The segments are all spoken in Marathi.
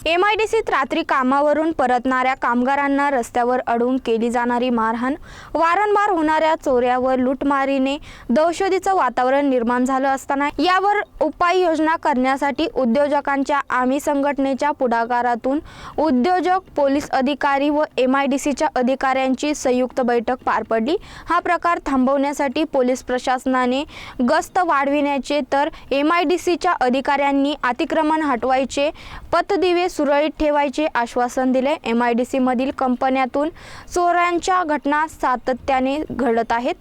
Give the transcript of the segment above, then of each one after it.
आय डी सीत रात्री कामावरून परतणाऱ्या कामगारांना रस्त्यावर अडवून केली जाणारी मारहाण वारंवार होणाऱ्या चोऱ्या व लूटमारीने दहशतीचं वातावरण निर्माण झालं असताना यावर उपाययोजना करण्यासाठी उद्योजकांच्या आम्ही संघटनेच्या पुढाकारातून उद्योजक पोलीस अधिकारी व एम आय डी सीच्या अधिकाऱ्यांची संयुक्त बैठक पार पडली. हा प्रकार थांबवण्यासाठी पोलीस प्रशासनाने गस्त वाढविण्याचे तर एम आय डी सीच्या अधिकाऱ्यांनी अतिक्रमण हटवायचे पतदिवे सुरळीत ठेवायचे आश्वासन दिले. एम आय डी सीमधील कंपन्यातून चोऱ्यांच्या घटना सातत्याने घडत आहेत.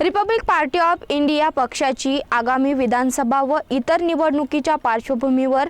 रिपब्लिक पार्टी ऑफ इंडिया पक्षाची आगामी विधानसभा व इतर निवडणुकीच्या पार्श्वभूमीवर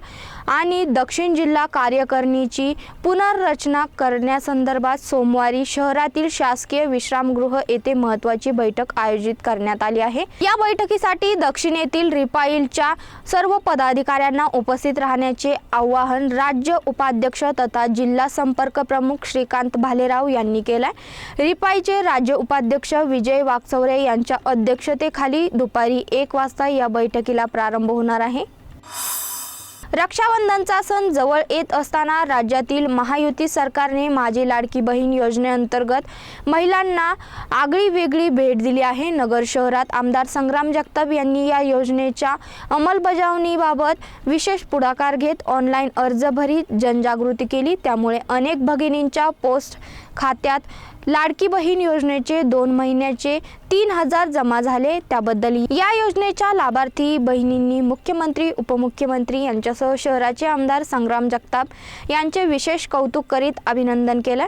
आणि दक्षिण जिल्हा कार्यकारिणीची पुनर्रचना करण्यासंदर्भात सोमवारी शहरातील शासकीय विश्रामगृह येथे महत्त्वाची बैठक आयोजित करण्यात आली आहे. या बैठकीसाठी दक्षिणेतील रिपाईलच्या सर्व पदाधिकाऱ्यांना उपस्थित राहण्याचे आवाहन राज्य उपाध्यक्ष तथा जिल्हा संपर्क प्रमुख श्रीकांत भालेराव यांनी केलाय. रिपाईचे राज्य उपाध्यक्ष विजय वाकचौरे यांच्या अध्यक्षतेखाली दुपारी एक वाजता या बैठकीला प्रारंभ होणार आहे. रक्षाबंधनचा सण जवळ येत असताना राज्यातील महायुती सरकारने माझी लाडकी बहीण योजनेअंतर्गत महिलांना आगळी वेगळी भेट दिली आहे. नगर शहरात आमदार संग्राम जगताप यांनी या योजनेच्या अंमलबजावणीबाबत विशेष पुढाकार घेत ऑनलाईन अर्ज भरीत जनजागृती केली. त्यामुळे अनेक भगिनींच्या पोस्ट खात्यात लाडकी बहीण योजनेचे दोन महिन्याचे तीन हजार जमा झाले त्याबद्दल या योजनेच्या लाभार्थी बहिणींनी मुख्यमंत्री उपमुख्यमंत्री यांच्यासह शहराचे आमदार संग्राम जगताप यांचे विशेष कौतुक करीत अभिनंदन केलं.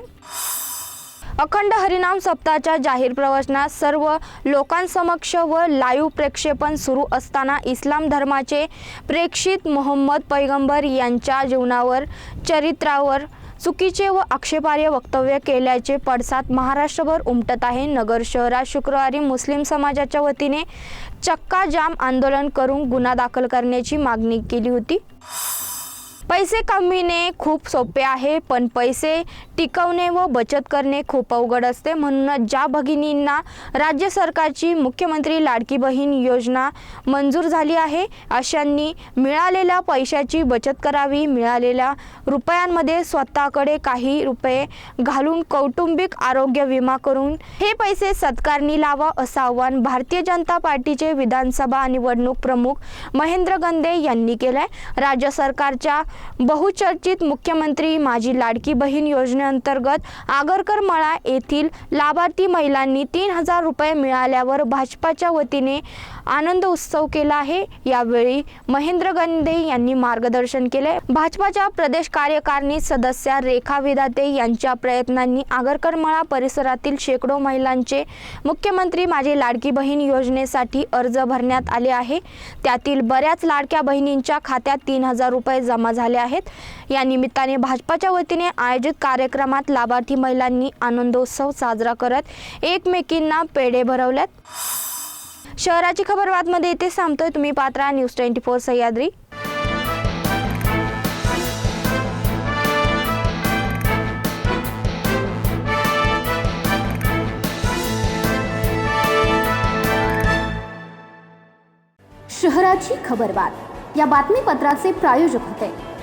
अखंड हरिनाम सप्ताहाच्या जाहीर प्रवचनात सर्व लोकांसमक्ष व लाईव्ह प्रक्षेपण सुरू असताना इस्लाम धर्माचे प्रेक्षित मोहम्मद पैगंबर यांच्या जीवनावर चरित्रावर चुकीचे व आक्षेपार्ह वक्तव्य केल्याचे पडसाद महाराष्ट्रभर उमटत आहे. नगर शहरात शुक्रवारी मुस्लिम समाजाच्या वतीने चक्का जाम आंदोलन करून गुन्हा दाखल करण्याची मागणी केली होती. पैसे कमविणे खूप सोपे आहे पण पैसे टिकवणे व बचत करणे खूप अवघड असते. म्हणूनच ज्या भगिनींना राज्य सरकारची मुख्यमंत्री लाडकी बहीण योजना मंजूर झाली आहे अशांनी मिळालेल्या पैशाची बचत करावी. मिळालेल्या रुपयांमध्ये स्वतःकडे काही रुपये घालून कौटुंबिक आरोग्य विमा करून हे पैसे सत्कारणी लावा असं आव्हान भारतीय जनता पार्टीचे विधानसभा निवडणूक प्रमुख महेंद्र गंदे यांनी केलंय. राज्य सरकारच्या बहुचर्चित मुख्यमंत्री माझी लाडकी बहीण योजनेअंतर्गत आगरकर मळा येथील लाभार्थी महिलांनी तीन हजार रुपये मिळाल्यावर भाजपाच्या वतीने आनंद उत्सव केला आहे. यावेळी महेंद्र गंदे यांनी मार्गदर्शन केले. भाजपाच्या प्रदेश कार्यकारिणी सदस्या रेखा विधाते यांच्या प्रयत्नांनी आगरकर मळा परिसरातील शेकडो महिलांचे मुख्यमंत्री माझी लाडकी बहीण योजनेसाठी अर्ज भरण्यात आले आहे. त्यातील बऱ्याच लाडक्या बहिणींच्या खात्यात तीन हजार रुपये जमा झाले आहेत. या निमित्ताने भाजपाच्या वतीने आयोजित कार्यक्रमात लाभार्थी महिलांनी आनंदोत्सव साजरा करत एकमेकींना पेढे भरवल्यात शहराची खबर बातमध्ये इथे सांगतोय तुम्ही Patra news twenty four Sahyadri. शहराची खबरबात या बातमीपत्राचे प्रायोजक होते.